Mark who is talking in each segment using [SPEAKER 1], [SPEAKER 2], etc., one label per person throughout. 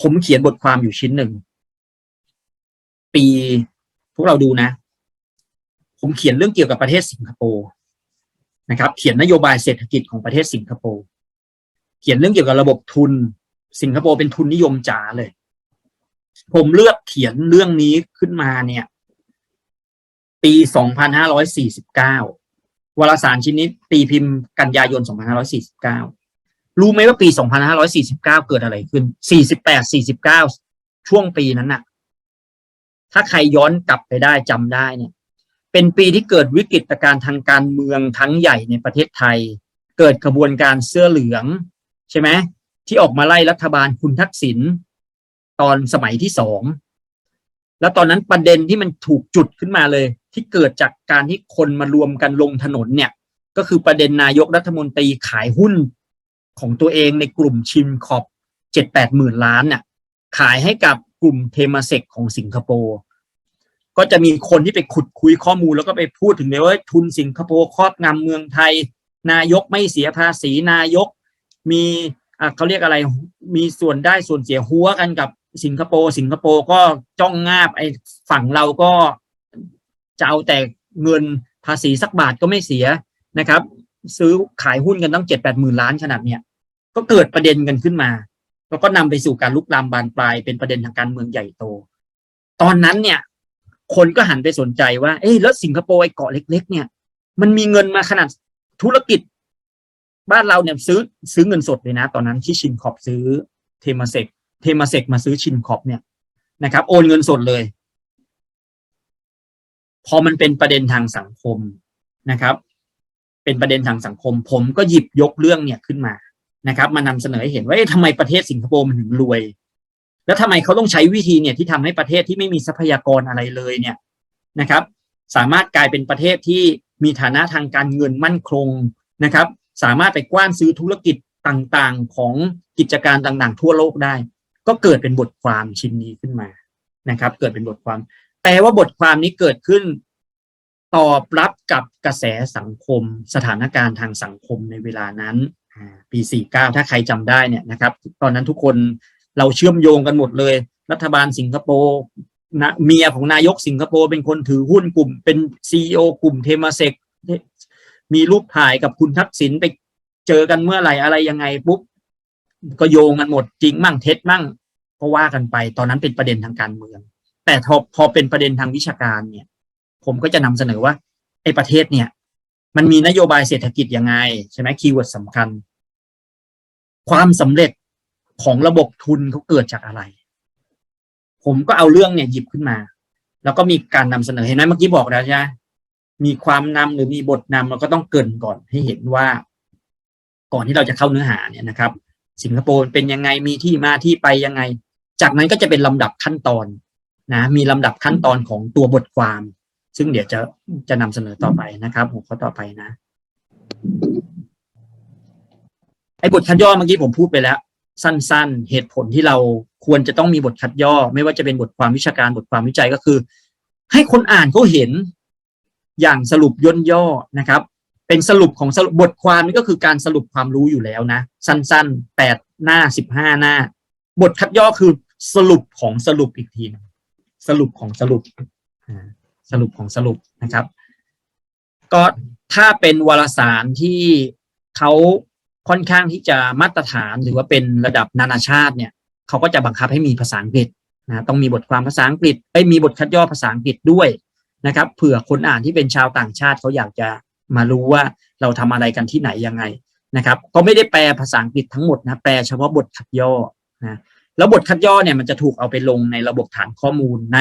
[SPEAKER 1] ผมเขียนบทความอยู่ชิ้นหนึ่ง ปีพวกเราดูนะ ผมเขียนเรื่องเกี่ยวกับประเทศสิงคโปร์นะครับ เขียนนโยบายเศรษฐกิจของประเทศสิงคโปร์เขียนเรื่องเกี่ยวกับระบบทุน สิงคโปร์เป็นทุนนิยมจ๋าเลย ผมเลือกเขียนเรื่องนี้ขึ้นมาเนี่ย ปี 2549 วารสารชิ้นนี้ตีพิมพ์กันยายน 2549 รู้ไหมว่าปี 2549 เกิดอะไรขึ้น 48 49 ช่วงปีนั้นน่ะ ถ้าใครย้อนกลับไปได้จำได้เนี่ย เป็นปีที่เกิดวิกฤตการณ์ทางการเมืองทั้งใหญ่ในประเทศไทย เกิดขบวนการเสื้อเหลือง ใช่ไหมที่ออกมาไล่รัฐบาลคุณทักษิณตอนสมัยที่สอง แล้วตอนนั้นประเด็นที่มันถูกจุดขึ้นมาเลย ที่เกิดจากการที่คนมารวมกันลงถนนเนี่ย ก็คือประเด็นนายกรัฐมนตรีขายหุ้น ของตัวเองในกลุ่มชิมขอบเจ็ดแปดหมื่นล้านน่ะขายให้กับกลุ่มเทมาเซกของสิงคโปร์ก็จะมีคนที่ไปขุดคุยข้อมูลแล้วก็ไปพูดถึงเลยว่าทุนสิงคโปร์ครอบงำเมืองไทย นายกไม่เสียภาษีนายก มีเขาเรียกอะไรมีส่วนได้ส่วนเสียหัวกันกับสิงคโปร์สิงคโปร์ก็จ้องงาบไอ้ฝั่งเราก็จะเอาแต่เงินภาษีสักบาทก็ไม่เสียนะครับ ซื้อขายหุ้นกันตั้งเจ็ดแปดหมื่นล้านขนาดเนี้ย ก็เกิดประเด็นกันขึ้นมา แล้วก็นำไปสู่การลุกลามบานปลายเป็นประเด็นทางการเมืองใหญ่โต ตอนนั้นเนี่ย คนก็หันไปสนใจว่า เอ้ยแล้วสิงคโปร์ไอ้เกาะเล็ก ๆ เนี่ย มันมีเงินมาขนาดธุรกิจ บ้านเราเนี่ยซื้อซื้อเงินสดเลยนะ ตอนนั้นที่ชินขอบซื้อเทมาเซกเทมาเซกมาซื้อชินขอบเนี่ยนะครับ โอนเงินสดเลย พอมันเป็นประเด็นทางสังคมนะครับ เป็นประเด็นทางสังคม ผมก็หยิบยกเรื่องเนี่ยขึ้นมา นะครับ มานำเสนอให้เห็นว่าเอ๊ะทำไมประเทศสิงคโปร์มันถึงรวย แล้วทำไมเขาต้องใช้วิธีเนี่ยที่ทำให้ประเทศที่ไม่มีทรัพยากรอะไรเลยเนี่ยนะครับ สามารถกลายเป็นประเทศที่มีฐานะทางการเงินมั่นคงนะครับ สามารถไปกว้านซื้อธุรกิจต่างๆ ของกิจการต่างๆ ทั่วโลกได้ ก็เกิดเป็นบทความชิ้นนี้ขึ้นมานะครับ เกิดเป็นบทความ แปลว่าบทความนี้เกิดขึ้นตอบรับกับกระแสสังคม สถานการณ์ทางสังคมในเวลานั้น ปี 49 ถ้าใครจำได้เนี่ยนะครับ ตอนนั้นทุกคนเราเชื่อมโยงกันหมดเลย รัฐบาลสิงคโปร์นะเมียของนายกสิงคโปร์เป็นคนถือหุ้นกลุ่ม เป็นซีอกลุ่มเทมาเซกมีรูปถ่ายกับคุณทักษิณไปเจอกันเมื่อไหร่อะไรยังไงปุ๊บก็โยงกันหมดจริงมั่งเท็จมั่งก็ว่ากันไป ตอนนั้นเป็นประเด็นทางการเมือง แต่พอพอเป็นประเด็นทางวิชาการเนี่ย ผมก็จะนำเสนอว่าไอ้ประเทศเนี่ย มันมีนโยบายเศรษฐกิจยังไงใช่ไหมคีย์เวิร์ดสำคัญ ความสำเร็จของระบบทุนเขาเกิดจากอะไร ผมก็เอาเรื่องเนี่ยหยิบขึ้นมา แล้วก็มีการนำเสนอเห็นไหมเมื่อกี้บอกแล้วใช่ไหมมีความนำหรือมีบทนำเราก็ต้องเกินก่อนให้เห็นว่า ก่อนที่เราจะเข้าเนื้อหาเนี่ยนะครับ สิงคโปร์เป็นยังไงมีที่มาที่ไปยังไง จากนั้นก็จะเป็นลำดับขั้นตอนนะมีลำดับขั้นตอนของตัวบทความ ซึ่งเดี๋ยวจะจะนำเสนอต่อไปนะครับหัวข้อต่อไปนะ ไอ้บทคัดย่อเมื่อกี้ผมพูดไปแล้ว สั้นๆ เหตุผลที่เราควรจะต้องมีบทคัดย่อ ไม่ว่าจะเป็นบทความวิชาการบทความวิจัยก็คือ ให้คนอ่านเขาเห็นอย่างสรุปย่นย่อนะครับ เป็นสรุปของสรุปบทความนี่ก็คือการสรุปความรู้อยู่แล้วนะ สั้นๆแปดหน้าสิบห้าหน้า บทคัดย่อคือสรุปของสรุปอีกทีสรุปของสรุปสรุปของสรุปนะครับ ก็ถ้าเป็นวารสารที่เขา ค่อนข้างที่จะมาตรฐานหรือว่าเป็นระดับนานาชาติเนี่ยเขาก็จะบังคับให้มีภาษาอังกฤษนะต้องมีบทความภาษาอังกฤษไม่มีบทคัดย่อภาษาอังกฤษด้วยนะครับเผื่อคนอ่านที่เป็นชาวต่างชาติเขาอยากจะมารู้ว่าเราทำอะไรกันที่ไหนยังไงนะครับก็ไม่ได้แปลภาษาอังกฤษทั้งหมดนะแปลเฉพาะบทคัดย่อนะแล้วบทคัดย่อเนี่ยมันจะถูกเอาไปลงในระบบฐานข้อมูลใน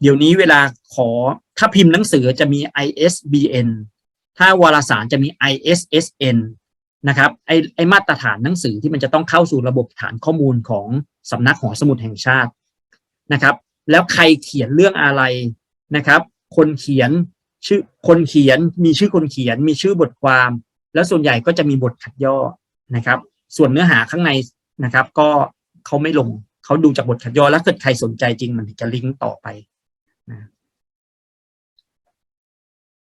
[SPEAKER 1] เดี๋ยวนี้เวลาขอถ้าพิมพ์หนังสือจะมี ISBN ถ้าวารสารจะมี ISSN นะครับไอไอมาตรฐานหนังสือที่มันจะต้องเข้าสู่ระบบฐานข้อมูลของสำนักหอสมุดแห่งชาตินะครับ แล้วใครเขียนเรื่องอะไรนะครับ คนเขียนชื่อคนเขียนมีชื่อคนเขียนมีชื่อบทความ แล้วส่วนใหญ่ก็จะมีบทขัดย่อนะครับ ส่วนเนื้อหาข้างในนะครับ ก็เขาไม่ลงเขาดูจากบทขัดย่อแล้วเกิดใครสนใจจริงมันถึงจะลิงก์ต่อไปนะ